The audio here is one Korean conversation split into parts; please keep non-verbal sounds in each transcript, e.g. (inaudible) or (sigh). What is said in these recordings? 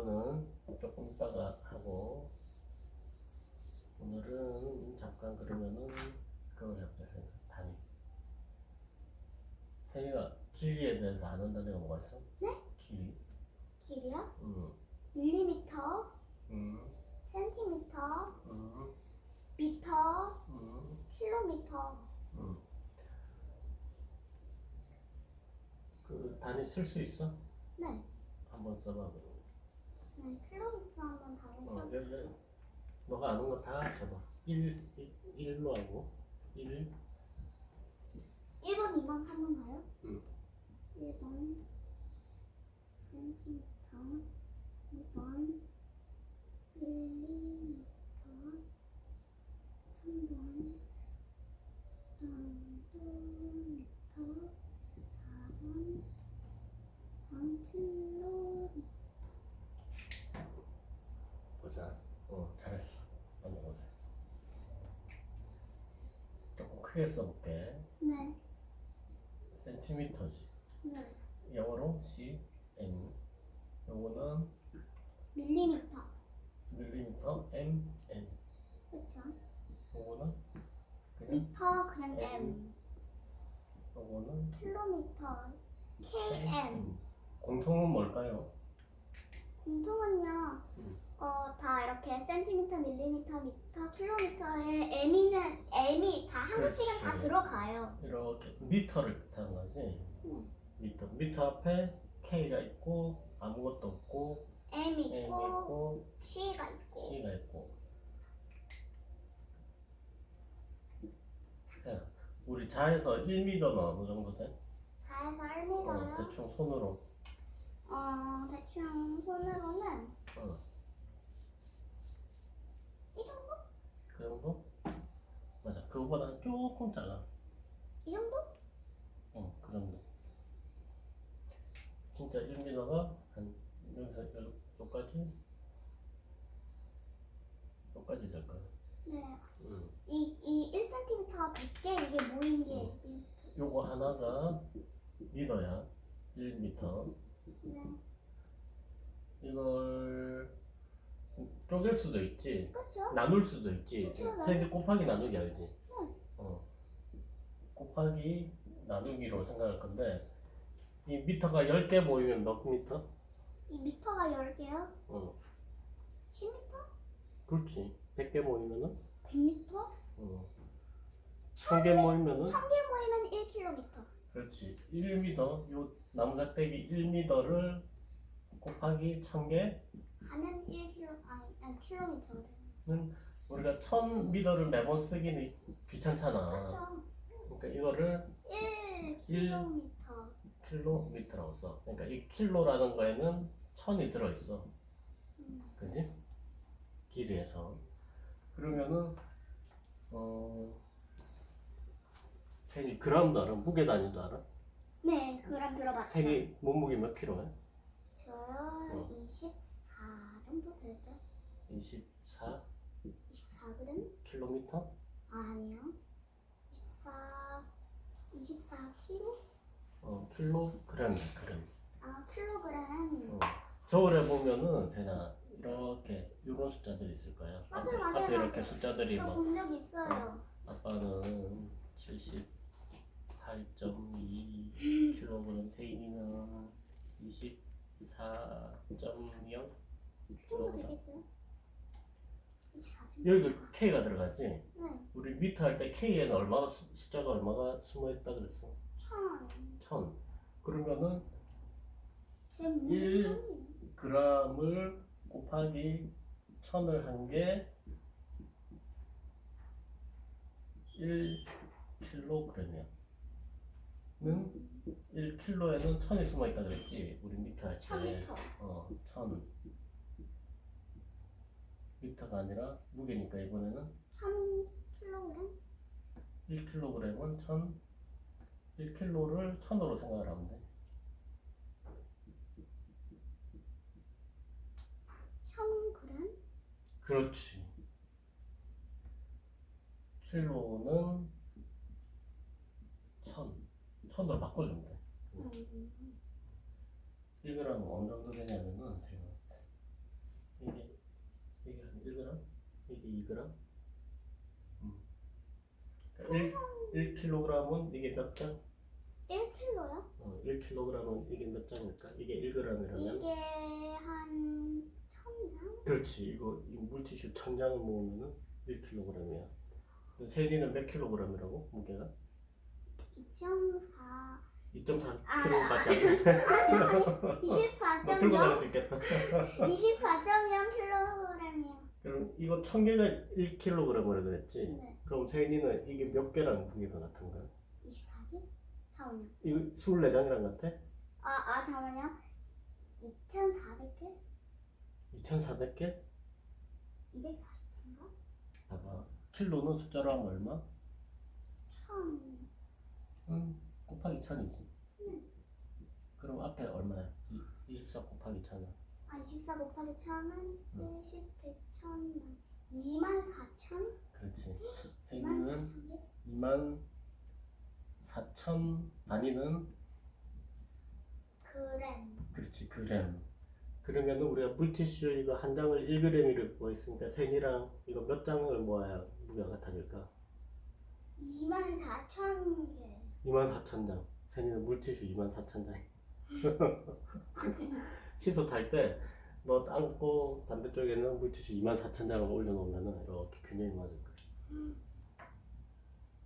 요거는 조금 이따가 하고 오늘은 잠깐 그러면은 그걸 해보자 단위 세미가 길이에 대해서 아는 단위가 뭐가 있어? 네? 길이 길이요? 음, 밀리미터, 음, 센티미터, 음, 미터, 음, 킬로미터. 음. 그 단위 쓸 수 있어? 네. 한번 써봐 그럼. 네, 킬로미터 한번 어, 거. 여기 너가 아는 거다 써봐 1, 1 로 하고 1 1번, 2번, 3번 가요? 응. 1번 센티미터 2번 밀리미터 3번 런도미터 4번 원킬로미터 보자. 어, 잘했어. 한번 보자. 조금 크게 써볼게. 네, 센티미터지. 네 영어로 C, M. 요거는 밀리미터 밀리미터, M, N. 그쵸? 요거는 그냥 미터 그냥 M. M 요거는 킬로미터 KM 공통은 뭘까요? 공통은요 음. 어 다 이렇게 센티미터, 밀리미터, 미터, 킬로미터에 M이는 M이 다 하나씩은 다 그렇지. 들어가요. 이렇게 미터를 뜻하는 거지. 응. 미터. 미터 앞에 K가 있고 아무것도 없고 M M 있고 있고 C가 있고 C가 있고. 자, 우리 자에서 1m는 어느 정도 돼? 다해서 어, 1m요. 대충 손으로. 어 대충 손으로는 어, 이 정도? 그 정도? 맞아. 그거보다 조금 작아. 이 정도? 어, 그 정도. 진짜 1m가 한 여기서 여- 여기까지 여기까지 될 거야. 네. 음. 이, 이 1cm가 100개 이게 모인 게 어. 일- 요거 하나가 미터야. 1m. 네. 이걸 쪼갤 수도 있지. 그쵸? 나눌 수도 있지. 그쵸, 나눌- 세개 곱하기 나누기 알지? 응. 어. 곱하기 나누기로 생각할 건데 이 미터가 10개 모이면 몇 미터? 이 미터가 10개요? 어. 10m? 그렇지. 100개 모이면은 100m? 어. 1000개 모이면은 1000개 모이면 1km. 그렇지. 1m 요 나무 작대기 1m를 곱하기 1000개 1km 아니, 아니 킬로미터가 되는 우리가 1000m를 매번 쓰기는 귀찮잖아. 그러니까 이거를 1km. 킬로미터라고 써. 그러니까 이 킬로라는 거에는 천이 들어있어. 음. 그지? 길이에서. 그러면은, 어, 색이 그람도 알아? 무게 단위도 알아? 네, 그람 들어봤죠. 색이 몸무게 몇 킬로야? 저요 어. 24 정도 되죠? 24 24g? 킬로미터? 아니요. 24 24 kg? 어, 킬로그램, 그램. 아 킬로그램. 어. 저울에 보면은 제가 이렇게 이런 숫자들이 있을 거야. 맞아요, 앞에, 맞아요, 앞에 이렇게 맞아요. 숫자들이 막저본적 있어요. 아빠는 78.2 (laughs) 킬로그램 세인이면 24.0 정도 킬로그램 되겠죠? 24 정도. 여기도 K가 들어가지? 네. 우리 미터 할 때 K에는 얼마가 수- 숫자가 얼마가 숨어 있다 그랬어? 천. 1000 그러면은 제 몸이 일. 천이에요. g을 곱하기 1000을 한 게 1kg이야. 는 1kg에는 1000이 숨어 있다 그랬지. 우리 미터 할 때. 1000m. 어, 1000. 미터가 아니라 무게니까 이번에는 1000kg? 1kg은 1000 1kg를 1000으로 생각을 하면 돼. 1000g? 그렇지. 킬로는 1000. 1000으로 바꿔주면 돼. 음. 1g 어느 정도 되냐면은 제가 이게 1g, 이게 2g. 음. 그러니까 1 1kg은 이게 몇 장? 1kg요? 어, 1kg은 이게 몇 장일까? 이게 1g이라면 이게 한 1000장? 그렇지 이거 이 물티슈 천 장을 모으면은 1kg이야. 세리는 몇 킬로그램이라고 무게가? 2.4 2.4kg밖에 안 돼. 아니 아니 어, 들고 다닐 24.0수 있겠다. 24.0kg이요. 그럼 이거 천 개가 1kg이라고 그랬지? 네. 그럼 세린이는 이게 몇 개랑 무게가 같은 거야? 24개? 잠깐만요. 이거 24장이랑 같아? 아, 아 잠깐만요. 2,400개? 2,400개? 240개인가? 봐봐. 킬로는 숫자로 하면 얼마? 1000. 응. 곱하기 1000이지. 네. 그럼 앞에 얼마야? 이- 24 곱하기 1000은? 아, 24 곱하기 1000은 응. 10, 100, 1000만. 24,000? 그렇지. 24,000개? 세린이는 2만 4천 단위는 그램. 그렇지 그램. 그러면은 우리가 물티슈 이거 한 장을 1g이라고 고 있으니까 세린이랑 이거 몇 장을 모아야 무게가 같아질까? 24,000개. 24,000장. 세린이는 물티슈 24,000장. (laughs) 시소 탈 때 너 안고 반대쪽에는 물티슈 24,000장을 올려놓으면은 이렇게 균형이 맞을 거야.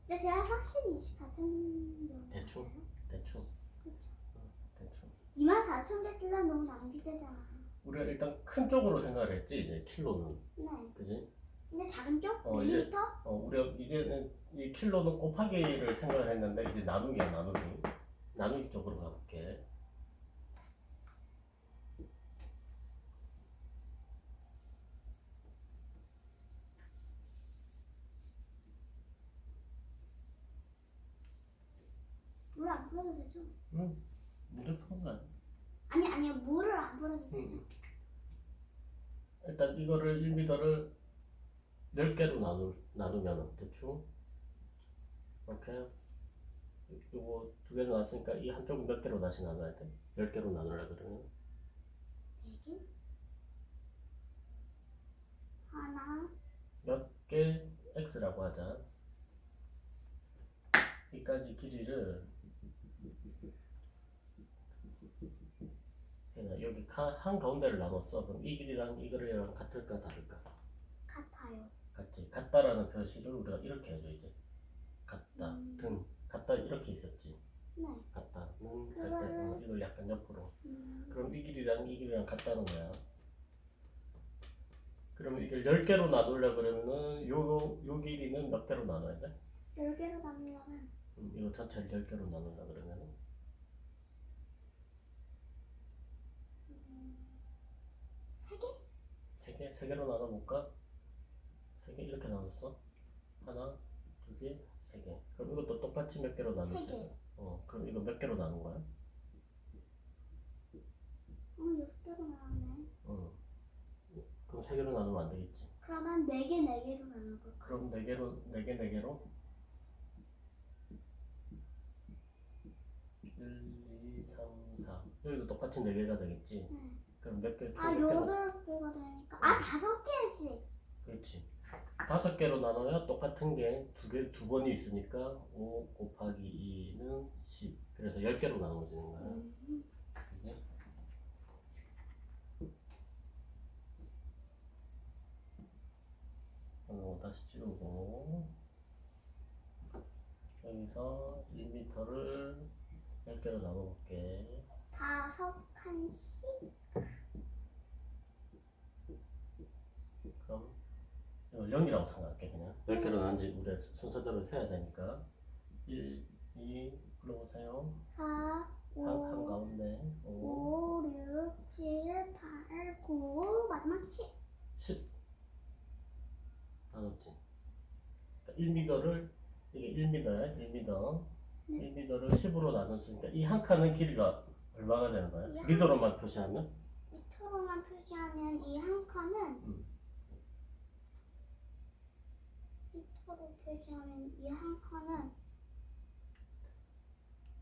근데 제가 확실히 24,000개. 대충? 대충. 그렇죠. 어, 대충. 24,000개 쓰려면 너무 낭비되잖아. 우리가 일단 큰 쪽으로 생각을 했지 이제 킬로는 네. 그지? 이제 작은 쪽? 어, 이제- 밀리미터? 어 우리가 이제는 이 킬로는 곱하기를 생각을 했는데 이제 나누기야 나누기 나누기 쪽으로 가볼게. 물 안 뿌려도 되죠? 응. 문제 푸는 거 아니야? 아니 아니요 물을 안 뿌려도 되죠? 응. 일단 이거를 1m를 10개로 나누, 나누면 대충 이렇게 이거 두 개로 나눴으니까 이 한쪽은 몇 개로 다시 나눠야 돼? 10개로 나누려 그러면 4개? 하나 몇 개 x라고 하자. 이까지 길이를 그냥 여기 가- 한 가운데를 나눴어. 그럼 이 길이랑 이 길이랑 같을까 다를까? 같아요 같지. 같다라는 표시를 우리가 이렇게 해줘 이제. 같다, 음. 등, 같다 이렇게 있었지. 네 같다는 할 때, 그거를- 어, 이걸 약간 옆으로. 음, 그럼 이 길이랑 이 길이랑 같다는 거야. 그러면 이걸 10개로 나누려 그러면은 요, 요 길이는 몇 개로 나눠야 돼? 10개로 나누려면 음, 이거 전체를 10개로 나눈다 그러면은 음, 3개? 3개? 3개로 나눠볼까? 3개 이렇게 나눴어? 하나, 두 개, 세 개. 그럼 이것도 똑같이 몇 개로 나눌 세수 개. 어, 그럼 이거 몇 개로 나눈 거야? 어 6개로 나왔네 어. 그럼 3개로 나누면 안 되겠지. 그러면 4개 4개로 나눠볼까? 그럼 4개로, 4개, 4개로? 1, 2, 3, 4. 여기도 똑같이 4개가 되겠지. 네. 그럼 몇 개? 총아몇 개로? 8개가 되니까 아 5개씩 그렇지. 다섯 개로 나눠야 똑같은 게 두 개, 두 번이 있으니까 5 곱하기 2는 10. 그래서 10개로 나눠지는 거야. 음, 그지? 어, 다시 찍우고 여기서 1m를 10개로 나눠볼게. 다섯 칸씩 그럼 이걸 0이라고 생각할게 그냥. 10개로 나눈지 우리가 순서대로 세야 되니까. 1, 2 불러보세요. 4 한, 5 한 가운데. 5, 5, 6, 7, 8, 9, 마지막 10. 10 나눴지. 그러니까 1m를 이게 1m야 1m 네. 1m를 10으로 나눴으니까 이 한 칸의 길이가 얼마가 되는 거야? 이 한- 미터로만 표시하면? 밑으로만 표시하면 이 한 칸은 음. 밑으로 표시하면 이 한 칸은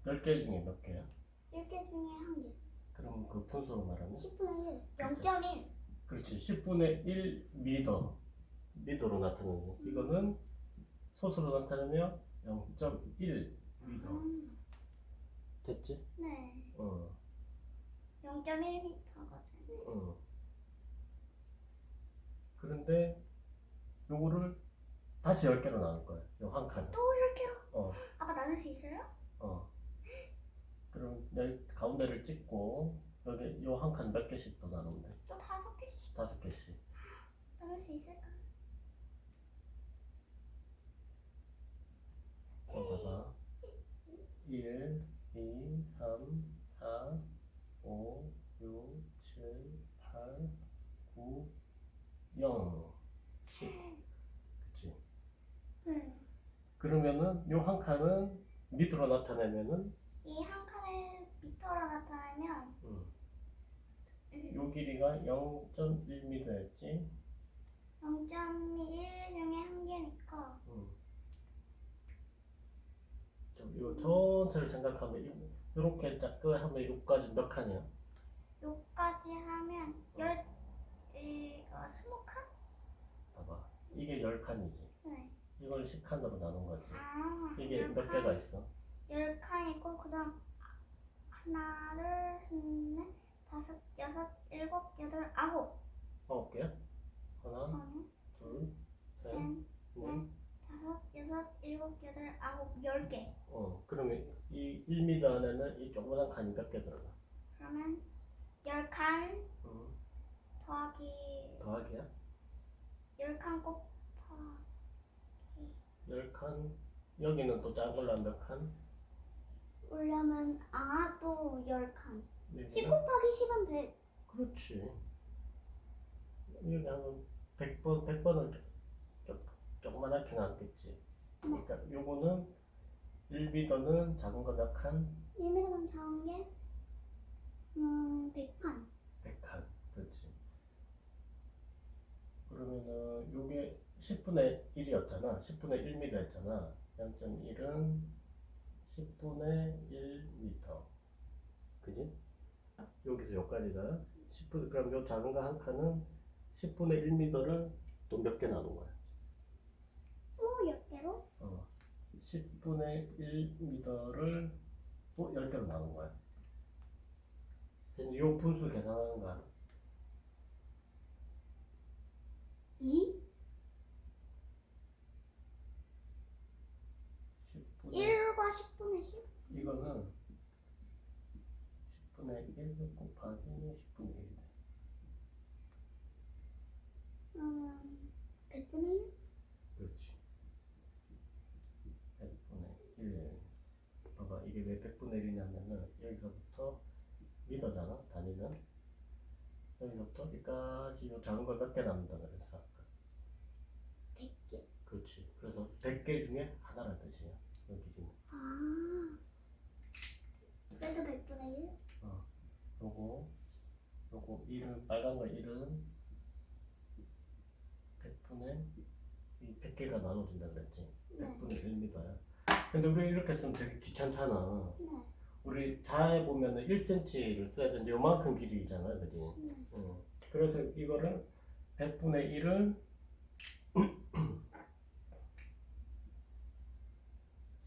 10개 중에 몇 개야? 1개 중에 한 개. 그럼 그 분수로 말하면 10분의 1. 그렇죠. 0.1. 그렇지 10분의 1 미터 미터로 나타내는 거. 이거는 소수로 나타내면 0.1 미터 음, 됐지? 네. 어, 0.1m거든. 어. 그런데 요거를 다시 10개로 나눌 거야 요한 칸. 또 이렇게로? 어, 아까 나눌 수 있어요? 어. 그럼 여기 가운데를 찍고 여기 요 한 칸 몇 개씩 더 나누면 돼? 또 다섯 개씩 다섯 개씩. 나눌 수 있을까? 어, 봐봐. 1, 2, 3, 4, 5, 6, 7, 8, 9, 0, 10. 그치? 응. 그러면은 요 한 칸은 밑으로 나타내면은 이 한 칸을 미터로 나타내면 음, 요 길이가 0.1m였지? 0.1 중에 한 개니까 음. 좀, 요 전체를 생각하면 요- 요렇게 작게 하면 요까지 몇 칸이야? 요까지 하면 열 이거 스무 칸? 봐봐. 이게 10칸이지. 네. 이걸 10칸으로 나눈 거지. 아 이게 열몇 칸. 개가 있어? 열 칸이고 그다음 하나 둘 셋 넷 다섯 여섯 일곱 여덟 아홉 아홉 개야? 하나, 하나 둘, 셋, 셋 넷. 다섯 여섯 일곱 여덟 아홉 열 개. 어, 그러면 이 1m 안에는 이 조그만한 칸이 몇 개 들어가? 그러면 열칸 음, 더하기 더하기야? 열 칸 곱하 기 10칸. 여기는 또 작은 걸로 몇 칸? 올려면 아 또 열 칸. 10 여기는? 곱하기 10은 100. 그렇지. 여기 하면 100번, 100번을 조, 조그만하게 나왔겠지. 그러니까 요거는 1m는 작은 거 몇 칸? 1m보다 작은 게 음, 100칸. 100칸. 그렇지. 그러면은 요게 10분의 1이었잖아. 10분의 1m였잖아. 0.1은 10분의 1m. 그지? 여기서 여기까지가 10분, 그럼 요 작은 거 한 칸은 10분의 1m를 또 몇 개 나눈 거야? 또 10개로? 어. 10분의 1m를 또 10개로 나눈 거야. 요 분수 계산하는 거 알아? 2? 10분의 1과 10분의 10? 이거는 10분의 1 곱하기 10분의 1 음, 100분의 1? 그렇지. 100분의 1 봐봐 이게 왜 100분의 1이냐면은 여기서부터 미터잖아 단위는. 여기서부터 여기까지 요 작은 걸 몇 개 남는다 그랬어 아까. 100개. 그렇지. 그래서 100개 중에 하나란 뜻이야 여기는 아. 그래서 100분의 1? 요거 요거 1은 빨간 거 1은 100분의 이 100개가 나눠진다 그랬지 네. 100분의 1m야 근데 우리 이렇게 쓰면 되게 귀찮잖아 네. 우리 자에 보면 은 1cm를 써야 되는데 요만큼 길이잖아 그지 네. 응. 그래서 이거를 100분의 1을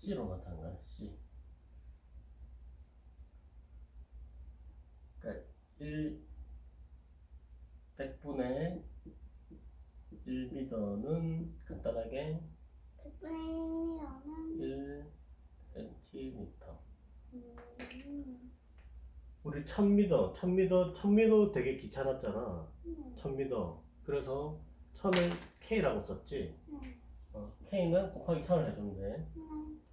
C로 나타낸 거야 C 그러니까 1 100분의 1m는 간단하게 100분의 1이면은 1cm 음. 우리 1000m, 1000m, 1000m 되게 귀찮았잖아. 네. 1000m. 그래서 1000을 K라고 썼지. 네. 어, K는 곱하기 1000을 해주면 돼. 네.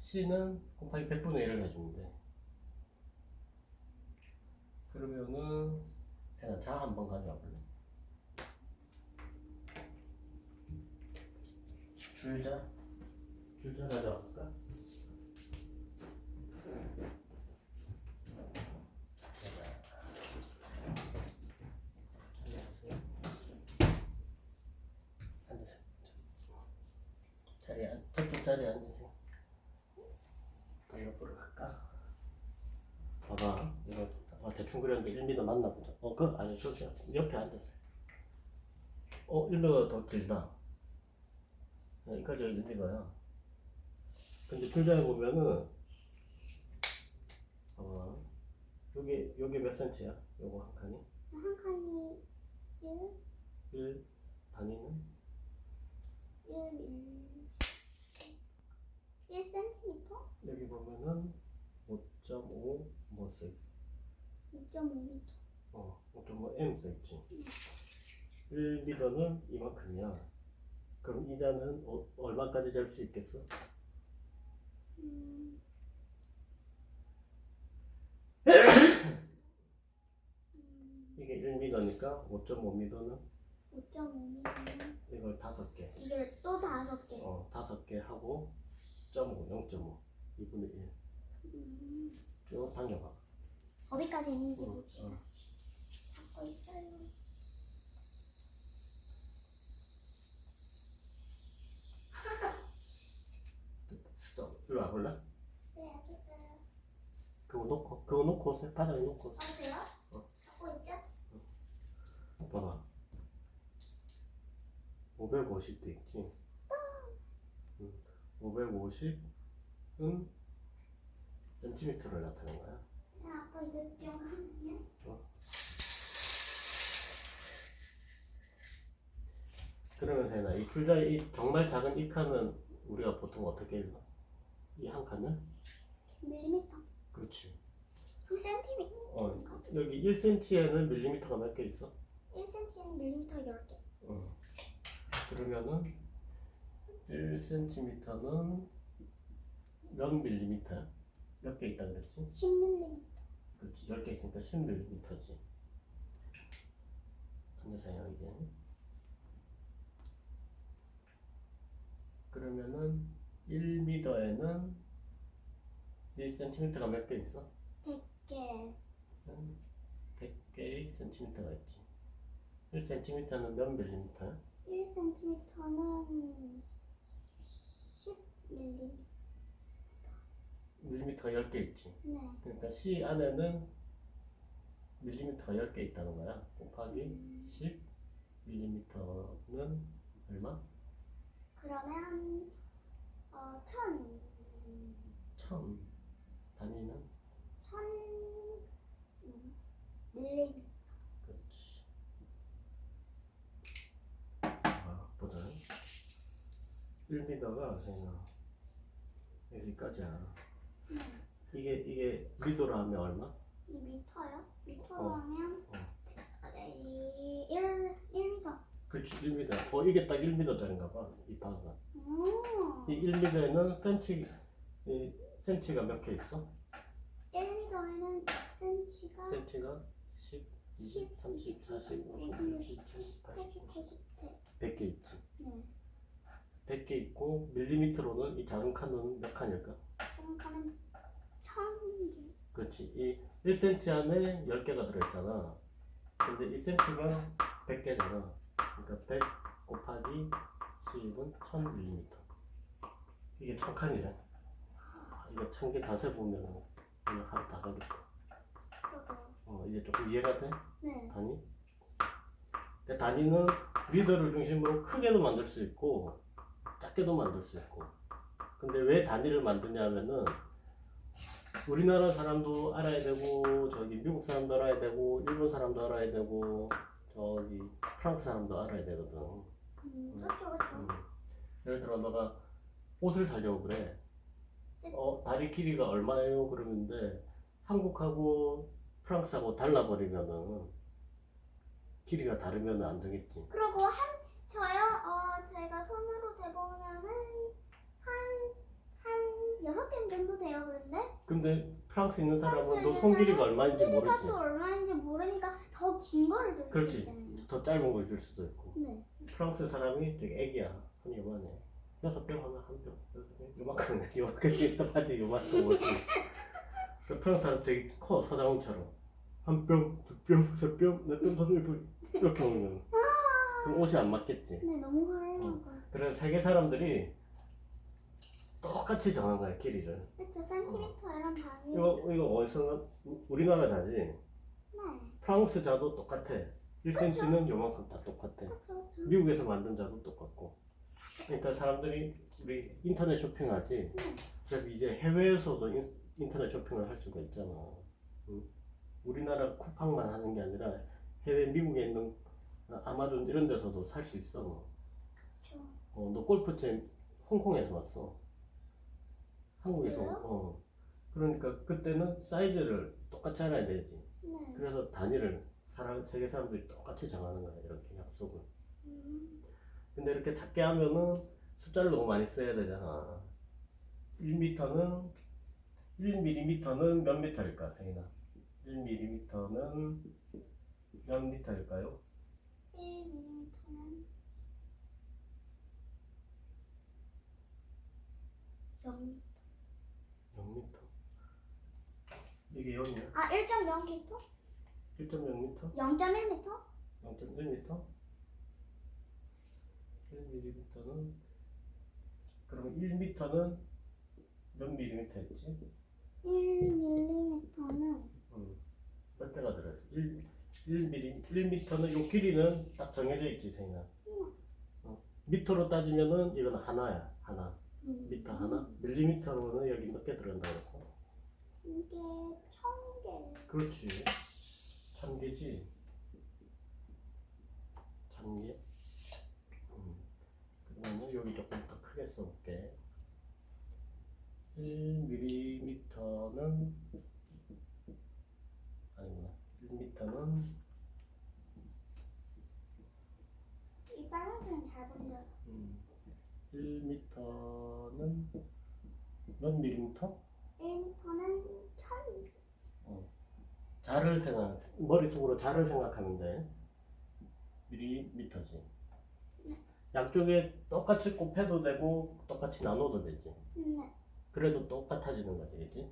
C는 곱하기 100분의 1을 해주면 돼. 그러면은 제가 자 한번 가져와 볼래? 줄자? 줄자 가져와 볼까? 자리에 앉, 저쪽 자리에 앉으세요. 더 옆으로 갈까? 봐봐, 이거 봐, 대충 그렸는데 1m 맞나 보자. 어, 그 아니 저기 옆에 앉았어요. 어, 1m 더 길다. 네, 여기까지 1m야. 근데 줄자에 보면은 어, 여기 여기 몇 센치야? 요거 한 칸이? 한 칸이 1, 1 단위는 1, 1, 1cm? 여기 보면은 5.5뭐 써있어? 6.5m. 어, 5.5 M 써있지. 1m는 이만큼이야. 그럼 이 잔은 어, 얼마까지 잘 수 있겠어? 음, 음, 이게 1m니까 5.5m는 5.5m는 이걸 다섯 개. 이걸 또 다섯 개. 어, 다섯 개 하고 0.5, 0.5, 2분의 1. 음, 쭉 당겨봐. 어디까지 있는지 어, 봅시다. 어. 잡고 있어요. (laughs) 스톱. 이리 와볼래? 네, 알겠어요. 그거 놓고, 그거 놓고. 바닥에 놓고. 어디요? 어. 잡고 있죠? 봐봐. 550도 있지. 응. 550은 센티미터를 나타낸 거야. 네, 아빠 이제 좀 하면요. 그러면서 해나 이 줄자의 이 정말 작은 이 칸은 우리가 보통 어떻게 읽어? 이한 칸을? 밀리미터. 그렇지. 한 센티미터. 어, 여기 1cm에는 밀리미터가 몇 개 있어? 1cm는 밀리미터 10개. 어. 그러면은 1cm는 몇 밀리미터야? 몇개 있다 그랬지? 10밀리미터. 그렇지. 10개 있으니까 10밀리미터지. 앉으세요 이제. 그러면은 1m에는 1cm가 몇 개 있어? 100개. 100개의 cm가 있지. 1cm는 몇 밀리미터야? 1cm는 10 밀리미터. 밀리미터가 10개 있지. 네. 그러니까 C 안에는 밀리미터가 10개 있다는 거야. 곱하기 음, 10 밀리미터는 얼마? 그러면 어, 1000 1000 단위는 1000 음, 밀리미터. 그렇지. 아, 보자. 1m가 세나 여기까지야. 네. 이게 이게 미도로 하면 얼마? 이 미터요? 미터로 어. 하면 이 1, 1미터. 그렇지 1m. 어 이게 딱 1m짜리인가 봐. 이 방은. 오. 이 1m에는 센치 이 센치가 몇 개 있어? 1미터에는 cm가 센치가 10, 20, 30, 40, 50, 60, 70, 80, 90, 100개 있지. 네. 100개 있고 밀리미터로는 이 작은 칸은 몇 칸일까? 생각하면 1000개. 그렇지. 이 1cm 안에 10개가 들어있잖아. 근데 1cm가 100개잖아. 그러니까 100 곱하기 10은 1000mm. 이게 1000칸이래. 이거 1000개 다 세보면 오늘 하루 다 가겠다. 어, 이제 조금 이해가 돼? 네. 단위? 근데 단위는 미터를 중심으로 크게도 만들 수 있고 작게도 만들 수 있고. 근데 왜 단위를 만드냐 하면은 우리나라 사람도 알아야 되고 저기 미국 사람도 알아야 되고 일본 사람도 알아야 되고 저기 프랑스 사람도 알아야 되거든. 음, 그렇죠, 그렇죠. 음. 예를 들어 너가 옷을 사려고 그래. 어 다리 길이가 얼마예요? 그러는데 한국하고 프랑스하고 달라버리면은 길이가 다르면 안 되겠지. 그리고 한 저요? 어 제가 손으로 대보면은 한 한 여섯 개 정도 돼요 그런데? 근데 프랑스 있는 사람은 너 손 길이가 얼마인지 모르지. 또 얼마인지 모르니까 더 긴 거를 들수 그렇지. 있잖아요. 더 짧은 걸 줄 수도 있고. 네. 프랑스 사람이 되게 애기야. 손이 요만해. 여섯 병 하면 한 병 여섯 병? 요만큼 (laughs) 요만큼 또 바지 요만큼 옷이 있어. 그 프랑스 사람 되게 커 서장훈처럼. 한 병, 두 병, 세 병, 네 병, 다섯 병 이렇게 오면 그럼 옷이 안 맞겠지 네 너무 화려한 거. 그래서 세계 사람들이 똑같이 정한 거야 길이를 그렇죠 센티미터 이런 단위. 이거 이거 어디서 나- 우리나라 자지 네. 프랑스 자도 똑같아. 1cm는 요만큼 다 똑같아. 그렇죠. 미국에서 만든 자도 똑같고. 그러니까 사람들이 우리 인터넷 쇼핑하지. 네. 그래서 이제 해외에서도 인, 인터넷 쇼핑을 할 수가 있잖아. 응? 우리나라 쿠팡만 하는 게 아니라 해외 미국에 있는 아마존 이런 데서도 살 수 있어. 그렇죠. 어, 너 골프채 홍콩에서 왔어. 한국에서. 어. 그러니까 그때는 사이즈를 똑같이 알아야 되지. 네. 그래서 단위를 사람 세계 사람들이 똑같이 정하는 거야. 이렇게 약속을. 음. 근데 이렇게 작게 하면은 숫자를 너무 많이 써야 되잖아. 1m는 1mm는 몇 미터일까, 세인아? 1mm는 몇 미터일까요? 1mm는 0. 0m. 이게 0이야? 아 1.0m? 1.0m? 0.1m? 0.1m? 1mm는 그러면 1m는 몇 mm였지? 1mm는 음, 몇 대가 들어있어? 1, 1mm, 1m는 요 길이는 딱 정해져 있지, 세인아. 어. 미터로 따지면은 이건 하나야, 하나. 미터 하나. 밀리미터로는 여기 몇 개 들어간다 그랬어? 이게 1000개. 그렇지. 천 개지. 천 개. 음. 그러면은 여기 조금 더 크게 써볼게. 1mm는 아니구나. 1m는 이 빨간색은 잘 본다. 음, 1m는 몇 밀리미터? 1m는 1000. 자를 생각 머릿속으로 자를 생각하면 돼. 밀리미터지. 양쪽에 똑같이 곱해도 되고 똑같이 나눠도 되지. 네. 그래도 똑같아지는 거지, 그지?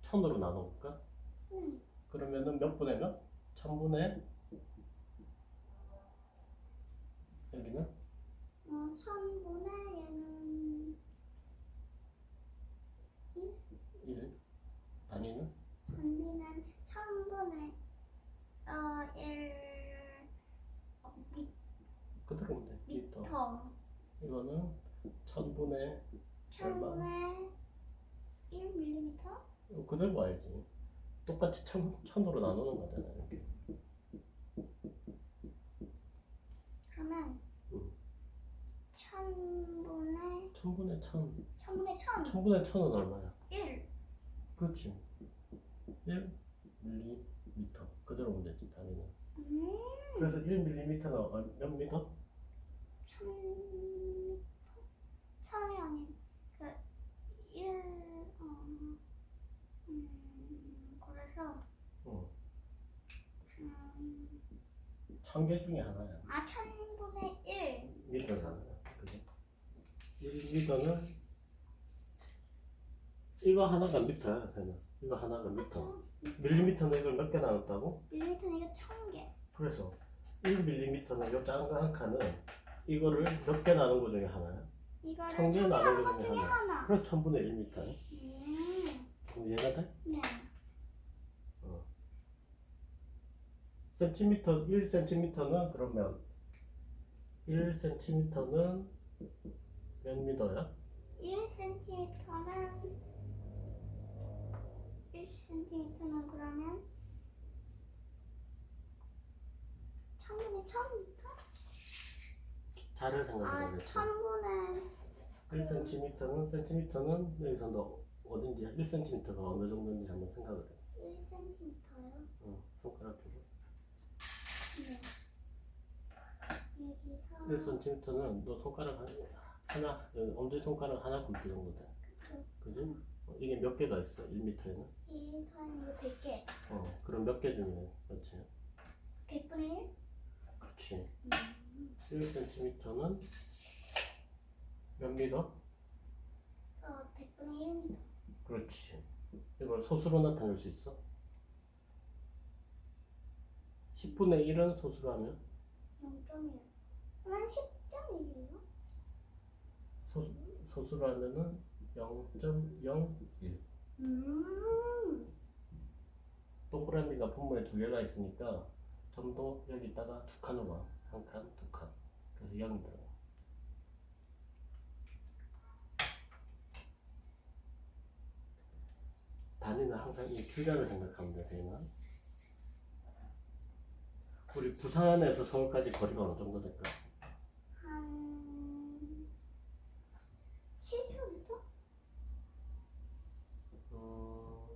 천으로 나눠볼까? 음. 그러면은 몇 분의 몇? 천분의 여기는 어, 1000분의 얘는 1 단위는 단위는 1000분의 어, 1 어, 미, 그대로 돼. 미터. 미터. 이거는 천 분의 얼마? 1000분의 1mm? 이거 그대로 봐야지. 똑같이 천, 천으로 나누는 거잖아. 이렇게. 그러면 음. 1000분의 천분의 천. 1000분의 1000. 천분의 천은 얼마야? 1. 그렇지. 1 밀리미터. 그대로 보면 되지, 단위는. 음. 그래서 1 밀리미터가 몇 미터? 1000m? 1000이 아닌 그 1, 어, 음, 그래서 어. 음, 천 개 중에 하나야. 아 1000분의 1. 미터가 하나야. 그지? 1미터는 이거 하나가 미터야, 그냥. 이거 하나가 미터. 밀리미터는 이걸 몇 개 나눴다고? 밀리미터는 이거 1000개. 그래서 1밀리미터는 이 작은 한 칸은 이거를 몇 개 나눈 거 중에 하나야. 이거를 천 개 나눈 거것 중에 하나. 하나. 그래서 천분의 1미터야. 음, 그럼 이해가 돼? 네. 센티미터 1cm는 그러면 1cm는 몇 미터야? 1cm는 1cm는 그러면 1000분의 1000m? 자를 아, 돼. 1000분의 1cm는 센티미터는 여기서 너 어딘지 1cm가 어느 정도인지 한번 생각을 해. 1cm요? 어, 손가락 주고. 네. 여기서 1cm는 너 손가락 한- 하나, 여기 엄지 손가락 하나 굵기 정도 돼. 그지? 어, 이게 몇 개가 있어? 1m에는? 1m는 이거 100개. 어, 그럼 몇 개 중에 몇이야? 100분의 1? 그렇지. 1cm는 몇 미터? 어, 100분의 1m. 그렇지. 이걸 소수로 나타낼 수 있어? 10분의 1은 소수로 하면 0.1. 그러면 10.1이에요? 소, 소수로 하면은 0.01. 음. 동그라미가 분모에 두 개가 있으니까 점도 여기다가 두 칸으로 와. 한 칸, 두 칸. 그래서 0이 들어가. 단위는 항상 이 줄자를 생각하면 돼, 세인아. 우리 부산에서 서울까지 거리가 어느 정도 될까? 한 7km? 음,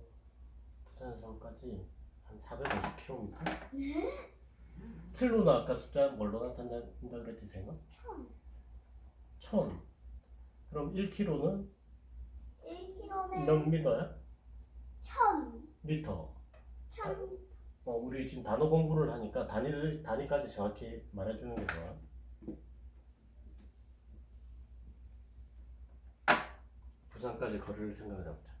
부산에서 서울까지 한 450km? 킬로는 아까 숫자 뭘로 나타낸다 그랬지, 세인아? 천. 천. 그럼 1km는 1km는 몇 미터야? 천. 미터. 천. 어, 우리 지금 단어 공부를 하니까 단위 단위까지 정확히 말해주는 게 좋아. 부산까지 거리를 생각을 해보자.